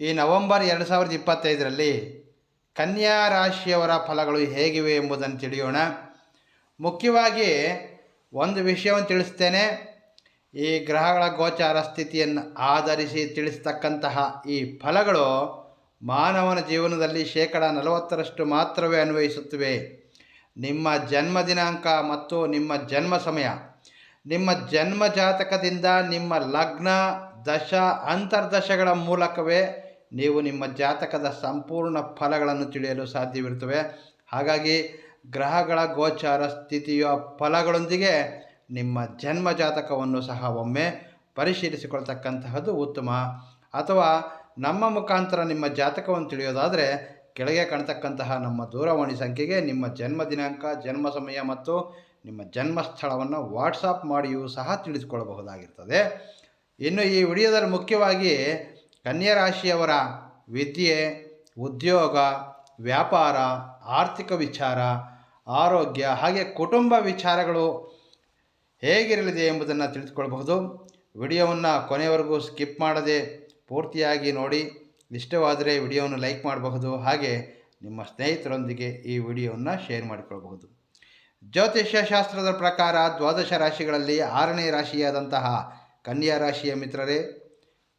ಈ ನವೆಂಬರ್ ಎರಡು ಸಾವಿರದ ಇಪ್ಪತ್ತೈದರಲ್ಲಿ ಕನ್ಯಾ ರಾಶಿಯವರ ಫಲಗಳು ಹೇಗಿವೆ ಎಂಬುದನ್ನು ತಿಳಿಯೋಣ. ಮುಖ್ಯವಾಗಿ ಒಂದು ವಿಷಯವನ್ನು ತಿಳಿಸ್ತೇನೆ. ಈ ಗ್ರಹಗಳ ಗೋಚಾರ ಸ್ಥಿತಿಯನ್ನು ಆಧರಿಸಿ ತಿಳಿಸ್ತಕ್ಕಂತಹ ಈ ಫಲಗಳು ಮಾನವನ ಜೀವನದಲ್ಲಿ ಶೇಕಡ ನಲವತ್ತರಷ್ಟು ಮಾತ್ರವೇ ಅನ್ವಯಿಸುತ್ತವೆ. ನಿಮ್ಮ ಜನ್ಮ ದಿನಾಂಕ ಮತ್ತು ನಿಮ್ಮ ಜನ್ಮ ಸಮಯ, ನಿಮ್ಮ ಜನ್ಮ ಜಾತಕದಿಂದ ನಿಮ್ಮ ಲಗ್ನ ದಶ ಅಂತರ್ದಶಗಳ ಮೂಲಕವೇ ನೀವು ನಿಮ್ಮ ಜಾತಕದ ಸಂಪೂರ್ಣ ಫಲಗಳನ್ನು ತಿಳಿಯಲು ಸಾಧ್ಯವಿರುತ್ತವೆ. ಹಾಗಾಗಿ ಗ್ರಹಗಳ ಗೋಚಾರ ಸ್ಥಿತಿಯ ಫಲಗಳೊಂದಿಗೆ ನಿಮ್ಮ ಜನ್ಮ ಜಾತಕವನ್ನು ಸಹ ಒಮ್ಮೆ ಪರಿಶೀಲಿಸಿಕೊಳ್ತಕ್ಕಂತಹದ್ದು ಉತ್ತಮ. ಅಥವಾ ನಮ್ಮ ಮುಖಾಂತರ ನಿಮ್ಮ ಜಾತಕವನ್ನು ತಿಳಿಯೋದಾದರೆ ಕೆಳಗೆ ಕಾಣ್ತಕ್ಕಂತಹ ನಮ್ಮ ದೂರವಾಣಿ ಸಂಖ್ಯೆಗೆ ನಿಮ್ಮ ಜನ್ಮ ದಿನಾಂಕ, ಜನ್ಮ ಸಮಯ ಮತ್ತು ನಿಮ್ಮ ಜನ್ಮ ಸ್ಥಳವನ್ನು ವಾಟ್ಸಾಪ್ ಮಾಡಿಯೂ ಸಹ ತಿಳಿದುಕೊಳ್ಳಬಹುದಾಗಿರ್ತದೆ. ಇನ್ನು ಈ ವಿಡಿಯೋದಲ್ಲಿ ಮುಖ್ಯವಾಗಿ ಕನ್ಯಾ ರಾಶಿಯವರ ವಿದ್ಯೆ, ಉದ್ಯೋಗ, ವ್ಯಾಪಾರ, ಆರ್ಥಿಕ ವಿಚಾರ, ಆರೋಗ್ಯ ಹಾಗೆ ಕುಟುಂಬ ವಿಚಾರಗಳು ಹೇಗಿರಲಿದೆ ಎಂಬುದನ್ನು ತಿಳಿದುಕೊಳ್ಳಬಹುದು ವಿಡಿಯೋವನ್ನು ಕೊನೆಯವರೆಗೂ ಸ್ಕಿಪ್ ಮಾಡದೆ ಪೂರ್ತಿಯಾಗಿ ನೋಡಿ. ಇಷ್ಟವಾದರೆ ವಿಡಿಯೋವನ್ನು ಲೈಕ್ ಮಾಡಬಹುದು. ಹಾಗೆ ನಿಮ್ಮ ಸ್ನೇಹಿತರೊಂದಿಗೆ ಈ ವಿಡಿಯೋವನ್ನು ಶೇರ್ ಮಾಡಿಕೊಳ್ಳಬಹುದು. ಜ್ಯೋತಿಷ್ಯ ಶಾಸ್ತ್ರದ ಪ್ರಕಾರ ದ್ವಾದಶ ರಾಶಿಗಳಲ್ಲಿ ಆರನೇ ರಾಶಿಯಾದಂತಹ ಕನ್ಯಾ ರಾಶಿಯ ಮಿತ್ರರೇ,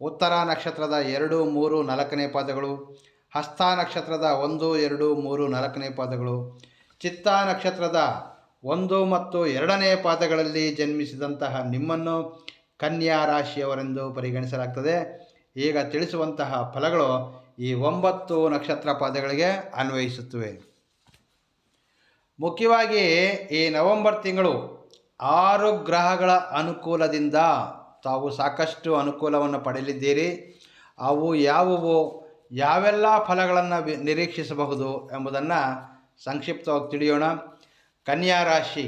ಉತ್ತರ ನಕ್ಷತ್ರದ ಎರಡು, ಮೂರು, ನಾಲ್ಕನೇ ಪಾದಗಳು, ಹಸ್ತ ನಕ್ಷತ್ರದ ಒಂದು, ಎರಡು, ಮೂರು, ನಾಲ್ಕನೇ ಪಾದಗಳು, ಚಿತ್ತ ನಕ್ಷತ್ರದ ಒಂದು ಮತ್ತು ಎರಡನೇ ಪಾದಗಳಲ್ಲಿ ಜನ್ಮಿಸಿದಂತಹ ನಿಮ್ಮನ್ನು ಕನ್ಯಾ ರಾಶಿಯವರೆಂದು ಪರಿಗಣಿಸಲಾಗ್ತದೆ. ಈಗ ತಿಳಿಸುವಂತಹ ಫಲಗಳು ಈ ಒಂಬತ್ತು ನಕ್ಷತ್ರ ಪಾದಗಳಿಗೆ ಅನ್ವಯಿಸುತ್ತವೆ. ಮುಖ್ಯವಾಗಿ ಈ ನವೆಂಬರ್ ತಿಂಗಳು ಆರು ಗ್ರಹಗಳ ಅನುಕೂಲದಿಂದ ತಾವು ಸಾಕಷ್ಟು ಅನುಕೂಲವನ್ನು ಪಡೆಯಲಿದ್ದೀರಿ. ಅವು ಯಾವುವು? ಯಾವೆಲ್ಲ ಫಲಗಳನ್ನು ನಿರೀಕ್ಷಿಸಬಹುದು ಎಂಬುದನ್ನು ಸಂಕ್ಷಿಪ್ತವಾಗಿ ತಿಳಿಯೋಣ. ಕನ್ಯಾ ರಾಶಿ.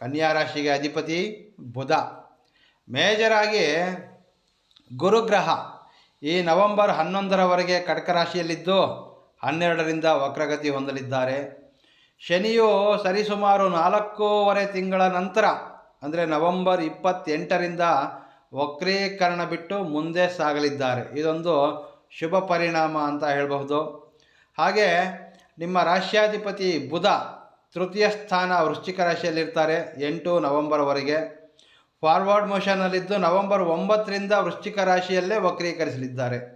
ಕನ್ಯಾ ರಾಶಿಗೆ ಅಧಿಪತಿ ಬುಧ. ಮೇಜರಾಗಿ ಗುರುಗ್ರಹ. ಈ ನವೆಂಬರ್ ಹನ್ನೊಂದರವರೆಗೆ ಕಟಕ ರಾಶಿಯಲ್ಲಿದ್ದು ಹನ್ನೆರಡರಿಂದ ವಕ್ರಗತಿ ಹೊಂದಲಿದ್ದಾರೆ. ಶನಿಯು ಸರಿಸುಮಾರು ನಾಲ್ಕೂವರೆ ತಿಂಗಳ ನಂತರ, ಅಂದರೆ ನವೆಂಬರ್ ಇಪ್ಪತ್ತೆಂಟರಿಂದ ವಕ್ರೀಕರಣ ಬಿಟ್ಟು ಮುಂದೆ ಸಾಗಲಿದ್ದಾರೆ. ಇದೊಂದು ಶುಭ ಪರಿಣಾಮ ಅಂತ ಹೇಳಬಹುದು. ಹಾಗೆ ನಿಮ್ಮ ರಾಶ್ಯಾಧಿಪತಿ ಬುಧ ತೃತೀಯ ಸ್ಥಾನ ವೃಶ್ಚಿಕ ರಾಶಿಯಲ್ಲಿರ್ತಾರೆ, ಎಂಟು ನವಂಬರ್ವರೆಗೆ. ಫಾರ್ವರ್ಡ್ ಮೋಷನಲ್ಲಿದ್ದು ನವೆಂಬರ್ ಒಂಬತ್ತರಿಂದ ವೃಶ್ಚಿಕ ರಾಶಿಯಲ್ಲೇ ವಕ್ರೀಕರಿಸಲಿದ್ದಾರೆ.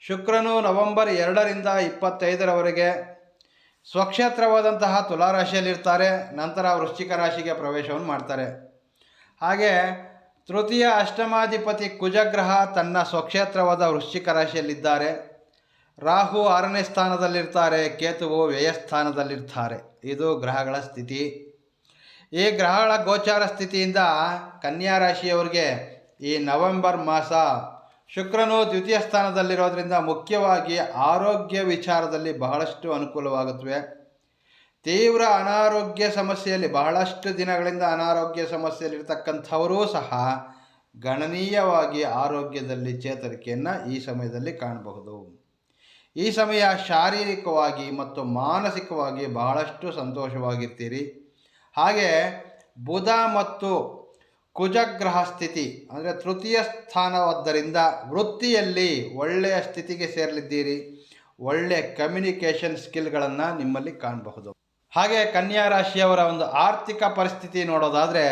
ಶುಕ್ರನು ನವೆಂಬರ್ ಎರಡರಿಂದ ಇಪ್ಪತ್ತೈದರವರೆಗೆ ಸ್ವಕ್ಷೇತ್ರವಾದಂತಹ ತುಲಾರಾಶಿಯಲ್ಲಿರ್ತಾರೆ, ನಂತರ ವೃಶ್ಚಿಕ ರಾಶಿಗೆ ಪ್ರವೇಶವನ್ನು ಮಾಡ್ತಾರೆ. ಹಾಗೆ ತೃತೀಯ ಅಷ್ಟಮಾಧಿಪತಿ ಕುಜಗ್ರಹ ತನ್ನ ಸ್ವಕ್ಷೇತ್ರವಾದ ವೃಶ್ಚಿಕ ರಾಶಿಯಲ್ಲಿದ್ದಾರೆ. ರಾಹು ಆರನೇ ಸ್ಥಾನದಲ್ಲಿರ್ತಾರೆ, ಕೇತುವು ವ್ಯಯಸ್ಥಾನದಲ್ಲಿರ್ತಾರೆ ಇದು ಗ್ರಹಗಳ ಸ್ಥಿತಿ. ಈ ಗ್ರಹಗಳ ಗೋಚಾರ ಸ್ಥಿತಿಯಿಂದ ಕನ್ಯಾ ರಾಶಿಯವರಿಗೆ ಈ ನವೆಂಬರ್ ಮಾಸ ಶುಕ್ರನು ದ್ವಿತೀಯ ಸ್ಥಾನದಲ್ಲಿರೋದ್ರಿಂದ ಮುಖ್ಯವಾಗಿ ಆರೋಗ್ಯ ವಿಚಾರದಲ್ಲಿ ಬಹಳಷ್ಟು ಅನುಕೂಲವಾಗುತ್ತವೆ. ತೀವ್ರ ಅನಾರೋಗ್ಯ ಸಮಸ್ಯೆಯಲ್ಲಿ, ಬಹಳಷ್ಟು ದಿನಗಳಿಂದ ಅನಾರೋಗ್ಯ ಸಮಸ್ಯೆಯಲ್ಲಿರ್ತಕ್ಕಂಥವರೂ ಸಹ ಗಣನೀಯವಾಗಿ ಆರೋಗ್ಯದಲ್ಲಿ ಚೇತರಿಕೆಯನ್ನು ಈ ಸಮಯದಲ್ಲಿ ಕಾಣಬಹುದು. ಈ ಸಮಯ ಶಾರೀರಿಕವಾಗಿ ಮತ್ತು ಮಾನಸಿಕವಾಗಿ ಬಹಳಷ್ಟು ಸಂತೋಷವಾಗಿರ್ತೀರಿ. ಹಾಗೆ ಬುಧ ಮತ್ತು ಕುಜಗ್ರಹ ಸ್ಥಿತಿ, ಅಂದರೆ ತೃತೀಯ ಸ್ಥಾನವಾದ್ದರಿಂದ ವೃತ್ತಿಯಲ್ಲಿ ಒಳ್ಳೆಯ ಸ್ಥಿತಿಗೆ ಸೇರಲಿದ್ದೀರಿ. ಒಳ್ಳೆಯ ಕಮ್ಯುನಿಕೇಷನ್ ಸ್ಕಿಲ್ಗಳನ್ನು ನಿಮ್ಮಲ್ಲಿ ಕಾಣಬಹುದು. ಹಾಗೆ ಕನ್ಯಾ ರಾಶಿಯವರ ಒಂದು ಆರ್ಥಿಕ ಪರಿಸ್ಥಿತಿ ನೋಡೋದಾದರೆ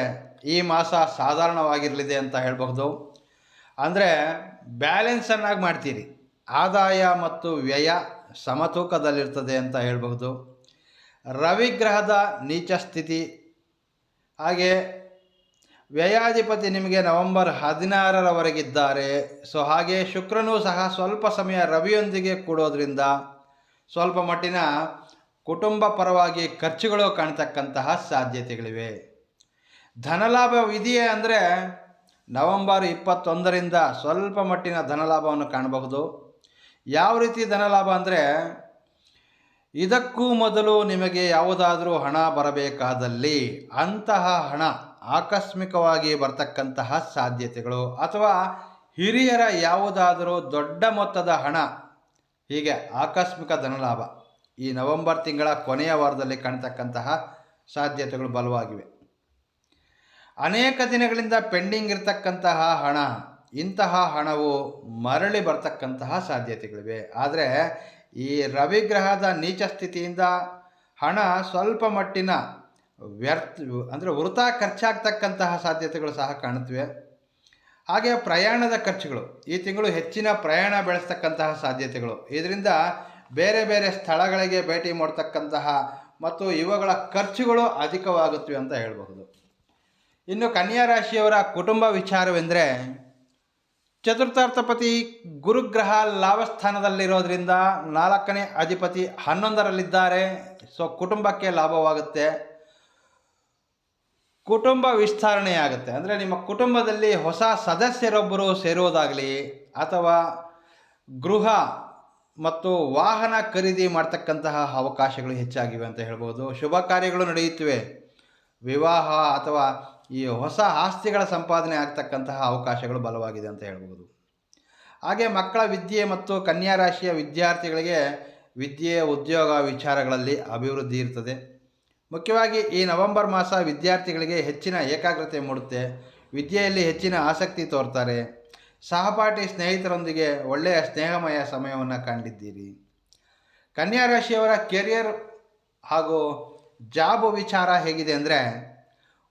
ಈ ಮಾಸ ಸಾಧಾರಣವಾಗಿರಲಿದೆ ಅಂತ ಹೇಳಬಹುದು. ಅಂದರೆ ಬ್ಯಾಲೆನ್ಸನ್ನಾಗಿ ಮಾಡ್ತೀರಿ. ಆದಾಯ ಮತ್ತು ವ್ಯಯ ಸಮತೂಕದಲ್ಲಿರ್ತದೆ ಅಂತ ಹೇಳಬಹುದು. ರವಿಗ್ರಹದ ನೀಚ ಸ್ಥಿತಿ. ಹಾಗೆ ವ್ಯಯಾಧಿಪತಿ ನಿಮಗೆ ನವೆಂಬರ್ ಹದಿನಾರರವರೆಗಿದ್ದಾರೆ. ಸೊ ಹಾಗೆ ಶುಕ್ರನೂ ಸಹ ಸ್ವಲ್ಪ ಸಮಯ ರವಿಯೊಂದಿಗೆ ಕೂಡೋದ್ರಿಂದ ಸ್ವಲ್ಪ ಮಟ್ಟಿನ ಕುಟುಂಬ ಪರವಾಗಿ ಖರ್ಚುಗಳು ಕಾಣ್ತಕ್ಕಂತಹ ಸಾಧ್ಯತೆಗಳಿವೆ. ಧನಲಾಭವಿದೆಯೇ ಅಂದರೆ ನವೆಂಬರ್ ಇಪ್ಪತ್ತೊಂದರಿಂದ ಸ್ವಲ್ಪ ಮಟ್ಟಿನ ಧನಲಾಭವನ್ನು ಕಾಣಬಹುದು. ಯಾವ ರೀತಿ ಧನಲಾಭ ಅಂದರೆ ಇದಕ್ಕೂ ಮೊದಲು ನಿಮಗೆ ಯಾವುದಾದರೂ ಹಣ ಬರಬೇಕಾದಲ್ಲಿ ಅಂತಹ ಹಣ ಆಕಸ್ಮಿಕವಾಗಿ ಬರ್ತಕ್ಕಂತಹ ಸಾಧ್ಯತೆಗಳು. ಅಥವಾ ಹಿರಿಯರ ಯಾವುದಾದರೂ ದೊಡ್ಡ ಮೊತ್ತದ ಹಣ, ಹೀಗೆ ಆಕಸ್ಮಿಕ ಧನಲಾಭ. ಈ ನವೆಂಬರ್ ತಿಂಗಳ ಕೊನೆಯ ವಾರದಲ್ಲಿ ಕಾಣ್ತಕ್ಕಂತಹ ಸಾಧ್ಯತೆಗಳು ಬಲವಾಗಿವೆ. ಅನೇಕ ದಿನಗಳಿಂದ ಪೆಂಡಿಂಗ್ ಇರತಕ್ಕಂತಹ ಹಣ, ಇಂತಹ ಹಣವು ಮರಳಿ ಬರ್ತಕ್ಕಂತಹ ಸಾಧ್ಯತೆಗಳಿವೆ. ಆದರೆ ಈ ರವಿಗ್ರಹದ ನೀಚ ಸ್ಥಿತಿಯಿಂದ ಹಣ ಸ್ವಲ್ಪ ಮಟ್ಟಿನ ವ್ಯರ್ಥ, ಅಂದರೆ ವೃತ ಖರ್ಚಾಗ್ತಕ್ಕಂತಹ ಸಾಧ್ಯತೆಗಳು ಸಹ ಕಾಣುತ್ತವೆ. ಹಾಗೆ ಪ್ರಯಾಣದ ಖರ್ಚುಗಳು, ಈ ತಿಂಗಳು ಹೆಚ್ಚಿನ ಪ್ರಯಾಣ ಬೆಳೆಸ್ತಕ್ಕಂತಹ ಸಾಧ್ಯತೆಗಳು. ಇದರಿಂದ ಬೇರೆ ಬೇರೆ ಸ್ಥಳಗಳಿಗೆ ಭೇಟಿ ಮಾಡ್ತಕ್ಕಂತಹ ಮತ್ತು ಇವುಗಳ ಖರ್ಚುಗಳು ಅಧಿಕವಾಗುತ್ತವೆ ಅಂತ ಹೇಳಬಹುದು. ಇನ್ನು ಕನ್ಯಾ ರಾಶಿಯವರ ಕುಟುಂಬ ವಿಚಾರವೆಂದರೆ, ಚತುರ್ಥಾರ್ಥಪತಿ ಗುರುಗ್ರಹ ಲಾಭಸ್ಥಾನದಲ್ಲಿರೋದ್ರಿಂದ ನಾಲ್ಕನೇ ಅಧಿಪತಿ ಹನ್ನೊಂದರಲ್ಲಿದ್ದಾರೆ, ಸೊ ಕುಟುಂಬಕ್ಕೆ ಲಾಭವಾಗುತ್ತೆ. ಕುಟುಂಬ ವಿಸ್ತರಣೆಯಾಗುತ್ತೆ. ಅಂದರೆ ನಿಮ್ಮ ಕುಟುಂಬದಲ್ಲಿ ಹೊಸ ಸದಸ್ಯರೊಬ್ಬರು ಸೇರುವುದಾಗಲಿ ಅಥವಾ ಗೃಹ ಮತ್ತು ವಾಹನ ಖರೀದಿ ಮಾಡ್ತಕ್ಕಂತಹ ಅವಕಾಶಗಳು ಹೆಚ್ಚಾಗಿವೆ ಅಂತ ಹೇಳ್ಬೋದು. ಶುಭ ಕಾರ್ಯಗಳು ನಡೆಯುತ್ತವೆ. ವಿವಾಹ ಅಥವಾ ಈ ಹೊಸ ಆಸ್ತಿಗಳ ಸಂಪಾದನೆ ಆಗ್ತಕ್ಕಂತಹ ಅವಕಾಶಗಳು ಬಲವಾಗಿದೆ ಅಂತ ಹೇಳ್ಬೋದು. ಹಾಗೆ ಮಕ್ಕಳ ವಿದ್ಯೆ ಮತ್ತು ಕನ್ಯಾ ರಾಶಿಯ ವಿದ್ಯಾರ್ಥಿಗಳಿಗೆ ವಿದ್ಯೆ, ಉದ್ಯೋಗ ವಿಚಾರಗಳಲ್ಲಿ ಅಭಿವೃದ್ಧಿ ಇರ್ತದೆ. ಮುಖ್ಯವಾಗಿ ಈ ನವೆಂಬರ್ ಮಾಸ ವಿದ್ಯಾರ್ಥಿಗಳಿಗೆ ಹೆಚ್ಚಿನ ಏಕಾಗ್ರತೆ ಮೂಡುತ್ತೆ. ವಿದ್ಯೆಯಲ್ಲಿ ಹೆಚ್ಚಿನ ಆಸಕ್ತಿ ತೋರ್ತಾರೆ. ಸಹಪಾಠಿ ಸ್ನೇಹಿತರೊಂದಿಗೆ ಒಳ್ಳೆಯ ಸ್ನೇಹಮಯ ಸಮಯವನ್ನು ಕಂಡಿದ್ದೀರಿ. ಕನ್ಯಾ ರಾಶಿಯವರ ಕೆರಿಯರ್ ಹಾಗೂ ಜಾಬ್ ವಿಚಾರ ಹೇಗಿದೆ ಅಂದರೆ,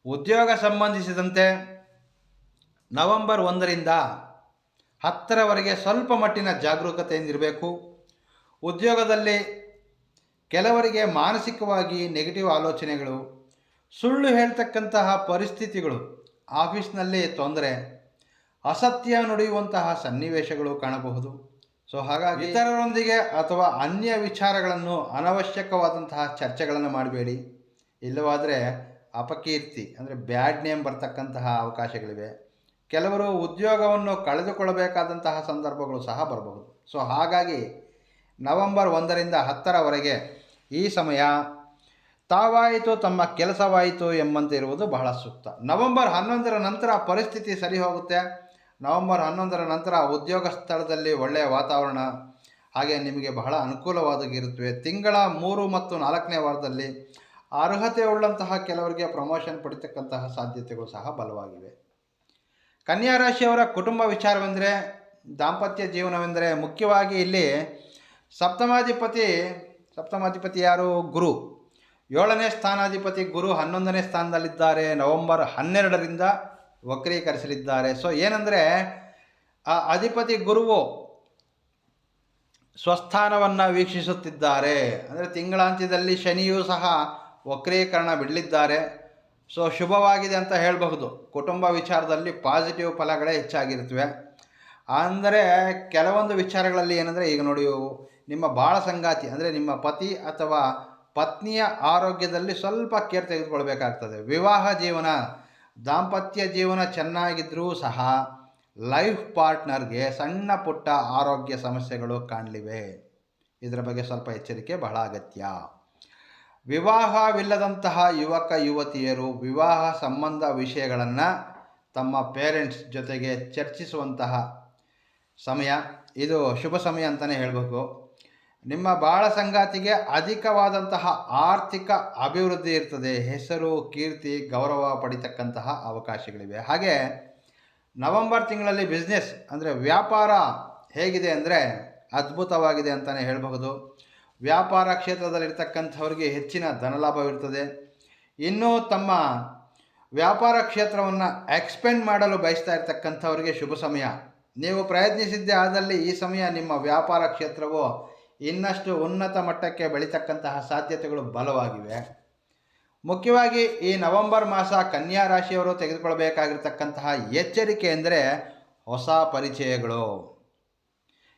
ಉದ್ಯೋಗ ಸಂಬಂಧಿಸಿದಂತೆ ನವೆಂಬರ್ ಒಂದರಿಂದ ಹತ್ತರವರೆಗೆ ಸ್ವಲ್ಪ ಮಟ್ಟಿನ ಜಾಗರೂಕತೆಯಿಂದಿರಬೇಕು. ಉದ್ಯೋಗದಲ್ಲಿ ಕೆಲವರಿಗೆ ಮಾನಸಿಕವಾಗಿ ನೆಗೆಟಿವ್ ಆಲೋಚನೆಗಳು, ಸುಳ್ಳು ಹೇಳ್ತಕ್ಕಂತಹ ಪರಿಸ್ಥಿತಿಗಳು ಆಫೀಸ್ನಲ್ಲಿ ತೊಂದರೆ ಅಸತ್ಯ ನುಡಿಯುವಂತಹ ಸನ್ನಿವೇಶಗಳು ಕಾಣಬಹುದು. ಸೊ ಹಾಗಾಗಿ ಇತರರೊಂದಿಗೆ ಅಥವಾ ಅನ್ಯ ವಿಚಾರಗಳನ್ನು ಅನವಶ್ಯಕವಾದಂತಹ ಚರ್ಚೆಗಳನ್ನು ಮಾಡಬೇಡಿ. ಇಲ್ಲವಾದರೆ ಅಪಕೀರ್ತಿ, ಅಂದರೆ ಬ್ಯಾಡ್ ನೇಮ್ ಬರ್ತಕ್ಕಂತಹ ಅವಕಾಶಗಳಿವೆ. ಕೆಲವರು ಉದ್ಯೋಗವನ್ನು ಕಳೆದುಕೊಳ್ಳಬೇಕಾದಂತಹ ಸಂದರ್ಭಗಳು ಸಹ ಬರಬಹುದು. ಸೊ ಹಾಗಾಗಿ ನವೆಂಬರ್ ಒಂದರಿಂದ ಹತ್ತರವರೆಗೆ ಈ ಸಮಯ ತಾವಾಯಿತು, ತಮ್ಮ ಕೆಲಸವಾಯಿತು ಎಂಬಂತೆ ಇರುವುದು ಬಹಳ ಸೂಕ್ತ. ನವೆಂಬರ್ ಹನ್ನೊಂದರ ನಂತರ ಪರಿಸ್ಥಿತಿ ಸರಿ ಹೋಗುತ್ತೆ. ನವೆಂಬರ್ ಹನ್ನೊಂದರ ನಂತರ ಉದ್ಯೋಗ ಸ್ಥಳದಲ್ಲಿ ಒಳ್ಳೆಯ ವಾತಾವರಣ, ಹಾಗೆ ನಿಮಗೆ ಬಹಳ ಅನುಕೂಲವಾದಾಗಿರುತ್ತವೆ. ತಿಂಗಳ ಮೂರು ಮತ್ತು ನಾಲ್ಕನೇ ವಾರದಲ್ಲಿ ಅರ್ಹತೆ ಉಳ್ಳಂತಹ ಕೆಲವರಿಗೆ ಪ್ರಮೋಷನ್ ಪಡಿತಕ್ಕಂತಹ ಸಾಧ್ಯತೆಗಳು ಸಹ ಬಲವಾಗಿವೆ. ಕನ್ಯಾ ರಾಶಿಯವರ ಕುಟುಂಬ ವಿಚಾರವೆಂದರೆ, ದಾಂಪತ್ಯ ಜೀವನವೆಂದರೆ ಮುಖ್ಯವಾಗಿ ಇಲ್ಲಿ ಸಪ್ತಮಾಧಿಪತಿ ಸಪ್ತಮಾಧಿಪತಿ ಯಾರು? ಗುರು. ಏಳನೇ ಸ್ಥಾನಾಧಿಪತಿ ಗುರು ಹನ್ನೊಂದನೇ ಸ್ಥಾನದಲ್ಲಿದ್ದಾರೆ. ನವೆಂಬರ್ ಹನ್ನೆರಡರಿಂದ ವಕ್ರೀಕರಿಸಲಿದ್ದಾರೆ. ಸೊ ಏನಂದರೆ, ಆ ಅಧಿಪತಿ ಗುರುವು ಸ್ವಸ್ಥಾನವನ್ನು ವೀಕ್ಷಿಸುತ್ತಿದ್ದಾರೆ. ಅಂದರೆ ತಿಂಗಳಾಂತ್ಯದಲ್ಲಿ ಶನಿಯೂ ಸಹ ವಕ್ರೀಕರಣ ಬಿಡಲಿದ್ದಾರೆ. ಸೊ ಶುಭವಾಗಿದೆ ಅಂತ ಹೇಳಬಹುದು. ಕುಟುಂಬ ವಿಚಾರದಲ್ಲಿ ಪಾಸಿಟಿವ್ ಫಲಗಳೇ ಹೆಚ್ಚಾಗಿರ್ತವೆ ಅಂದರೆ, ಕೆಲವೊಂದು ವಿಚಾರಗಳಲ್ಲಿ ಏನಂದರೆ, ಈಗ ನೋಡಿ, ನಿಮ್ಮ ಬಾಳ ಸಂಗಾತಿ, ಅಂದರೆ ನಿಮ್ಮ ಪತಿ ಅಥವಾ ಪತ್ನಿಯ ಆರೋಗ್ಯದಲ್ಲಿ ಸ್ವಲ್ಪ ಕೇರ್ ತೆಗೆದುಕೊಳ್ಬೇಕಾಗ್ತದೆ. ವಿವಾಹ ಜೀವನ ದಾಂಪತ್ಯ ಜೀವನ ಚೆನ್ನಾಗಿದ್ದರೂ ಸಹ ಲೈಫ್ ಪಾರ್ಟ್ನರ್ಗೆ ಸಣ್ಣ ಪುಟ್ಟ ಆರೋಗ್ಯ ಸಮಸ್ಯೆಗಳು ಕಾಣಲಿವೆ. ಇದರ ಬಗ್ಗೆ ಸ್ವಲ್ಪ ಎಚ್ಚರಿಕೆ ಬಹಳ ಅಗತ್ಯ. ವಿವಾಹವಿಲ್ಲದಂತಹ ಯುವಕ ಯುವತಿಯರು ವಿವಾಹ ಸಂಬಂಧ ವಿಷಯಗಳನ್ನು ತಮ್ಮ ಪೇರೆಂಟ್ಸ್ ಜೊತೆಗೆ ಚರ್ಚಿಸುವಂತಹ ಸಮಯ. ಇದು ಶುಭ ಸಮಯ ಅಂತಲೇ ಹೇಳಬೇಕು. ನಿಮ್ಮ ಬಾಳ ಸಂಗಾತಿಗೆ ಅಧಿಕವಾದಂತಹ ಆರ್ಥಿಕ ಅಭಿವೃದ್ಧಿ ಇರ್ತದೆ. ಹೆಸರು, ಕೀರ್ತಿ, ಗೌರವ ಪಡಿತಕ್ಕಂತಹ ಅವಕಾಶಗಳಿವೆ. ಹಾಗೆ ನವೆಂಬರ್ ತಿಂಗಳಲ್ಲಿ ಬಿಸ್ನೆಸ್ ಅಂದರೆ ವ್ಯಾಪಾರ ಹೇಗಿದೆ ಅಂದರೆ ಅದ್ಭುತವಾಗಿದೆ ಅಂತಲೇ ಹೇಳಬಹುದು. ವ್ಯಾಪಾರ ಕ್ಷೇತ್ರದಲ್ಲಿರ್ತಕ್ಕಂಥವ್ರಿಗೆ ಹೆಚ್ಚಿನ ಧನಲಾಭವಿರ್ತದೆ. ಇನ್ನೂ ತಮ್ಮ ವ್ಯಾಪಾರ ಕ್ಷೇತ್ರವನ್ನು ಎಕ್ಸ್ಪೆಂಡ್ ಮಾಡಲು ಬಯಸ್ತಾ ಇರ್ತಕ್ಕಂಥವ್ರಿಗೆ ಶುಭ ಸಮಯ. ನೀವು ಪ್ರಯತ್ನಿಸಿದ್ದೇ ಆದಲ್ಲಿ ಈ ಸಮಯ ನಿಮ್ಮ ವ್ಯಾಪಾರ ಕ್ಷೇತ್ರವು ಇನ್ನಷ್ಟು ಉನ್ನತ ಮಟ್ಟಕ್ಕೆ ಬೆಳೀತಕ್ಕಂತಹ ಸಾಧ್ಯತೆಗಳು ಬಲವಾಗಿವೆ. ಮುಖ್ಯವಾಗಿ ಈ ನವೆಂಬರ್ ಮಾಸ ಕನ್ಯಾ ರಾಶಿಯವರು ತೆಗೆದುಕೊಳ್ಬೇಕಾಗಿರ್ತಕ್ಕಂತಹ ಎಚ್ಚರಿಕೆ ಅಂದರೆ ಹೊಸ ಪರಿಚಯಗಳು.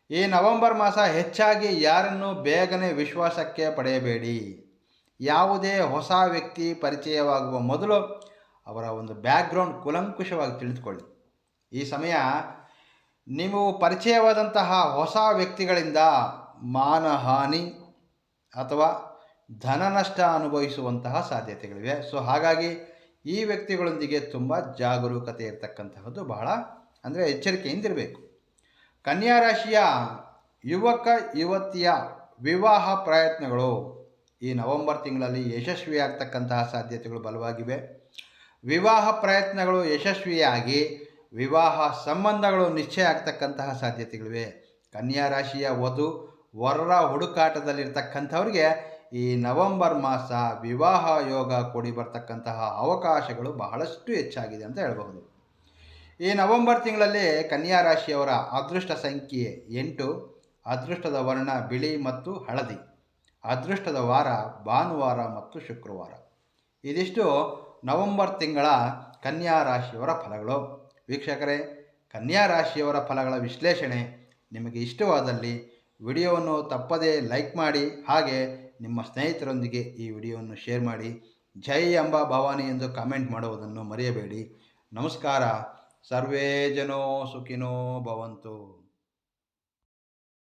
ಈ ನವೆಂಬರ್ ಮಾಸ ಹೆಚ್ಚಾಗಿ ಯಾರನ್ನು ಬೇಗನೆ ವಿಶ್ವಾಸಕ್ಕೆ ಪಡೆಯಬೇಡಿ. ಯಾವುದೇ ಹೊಸ ವ್ಯಕ್ತಿ ಪರಿಚಯವಾಗುವ ಮೊದಲು ಅವರ ಒಂದು ಬ್ಯಾಕ್ಗ್ರೌಂಡ್ ಕುಲಂಕುಷವಾಗಿ ತಿಳಿದುಕೊಳ್ಳಿ. ಈ ಸಮಯ ನೀವು ಪರಿಚಯವಾದಂತಹ ಹೊಸ ವ್ಯಕ್ತಿಗಳಿಂದ ಮಾನಹಾನಿ ಅಥವಾ ಧನ ನಷ್ಟ ಅನುಭವಿಸುವಂತಹ ಸಾಧ್ಯತೆಗಳಿವೆ. ಸೊ ಹಾಗಾಗಿ ಈ ವ್ಯಕ್ತಿಗಳೊಂದಿಗೆ ತುಂಬ ಜಾಗರೂಕತೆ ಇರತಕ್ಕಂತಹದ್ದು ಬಹಳ ಅಂದರೆ ಎಚ್ಚರಿಕೆಯಿಂದಿರಬೇಕು ಕನ್ಯಾ ರಾಶಿಯ ಯುವಕ, ಯುವತಿಯ ವಿವಾಹ ಪ್ರಯತ್ನಗಳು ಈ ನವೆಂಬರ್ ತಿಂಗಳಲ್ಲಿ ಯಶಸ್ವಿಯಾಗ್ತಕ್ಕಂತಹ ಸಾಧ್ಯತೆಗಳು ಬಲವಾಗಿವೆ. ವಿವಾಹ ಪ್ರಯತ್ನಗಳು ಯಶಸ್ವಿಯಾಗಿ ವಿವಾಹ ಸಂಬಂಧಗಳು ನಿಶ್ಚಯ ಆಗ್ತಕ್ಕಂತಹ ಸಾಧ್ಯತೆಗಳಿವೆ. ಕನ್ಯಾ ರಾಶಿಯ ವಧು ವರರ ಹುಡುಕಾಟದಲ್ಲಿರ್ತಕ್ಕಂಥವ್ರಿಗೆ ಈ ನವೆಂಬರ್ ಮಾಸ ವಿವಾಹ ಯೋಗ ಕೂಡಿ ಬರ್ತಕ್ಕಂತಹ ಅವಕಾಶಗಳು ಬಹಳಷ್ಟು ಹೆಚ್ಚಾಗಿದೆ ಅಂತ ಹೇಳಬಹುದು. ಈ ನವೆಂಬರ್ ತಿಂಗಳಲ್ಲಿ ಕನ್ಯಾ ರಾಶಿಯವರ ಅದೃಷ್ಟ ಸಂಖ್ಯೆ ಎಂಟು, ಅದೃಷ್ಟದ ವರ್ಣ ಬಿಳಿ ಮತ್ತು ಹಳದಿ, ಅದೃಷ್ಟದ ವಾರ ಭಾನುವಾರ ಮತ್ತು ಶುಕ್ರವಾರ. ಇದಿಷ್ಟು ನವೆಂಬರ್ ತಿಂಗಳ ಕನ್ಯಾ ರಾಶಿಯವರ ಫಲಗಳು. ವೀಕ್ಷಕರೇ, ಕನ್ಯಾ ರಾಶಿಯವರ ಫಲಗಳ ವಿಶ್ಲೇಷಣೆ ನಿಮಗೆ ಇಷ್ಟವಾದಲ್ಲಿ ವಿಡಿಯೋವನ್ನು ತಪ್ಪದೇ ಲೈಕ್ ಮಾಡಿ ಹಾಗೆ ನಿಮ್ಮ ಸ್ನೇಹಿತರೊಂದಿಗೆ ಈ ವಿಡಿಯೋವನ್ನು ಶೇರ್ ಮಾಡಿ. ಜೈ ಎಂಬ ಭವಾನಿ ಎಂದು ಕಾಮೆಂಟ್ ಮಾಡುವುದನ್ನು ಮರೆಯಬೇಡಿ. ನಮಸ್ಕಾರ. ಸರ್ವೇ ಜನೋ ಸುಖಿನೋ ಭವಂತು.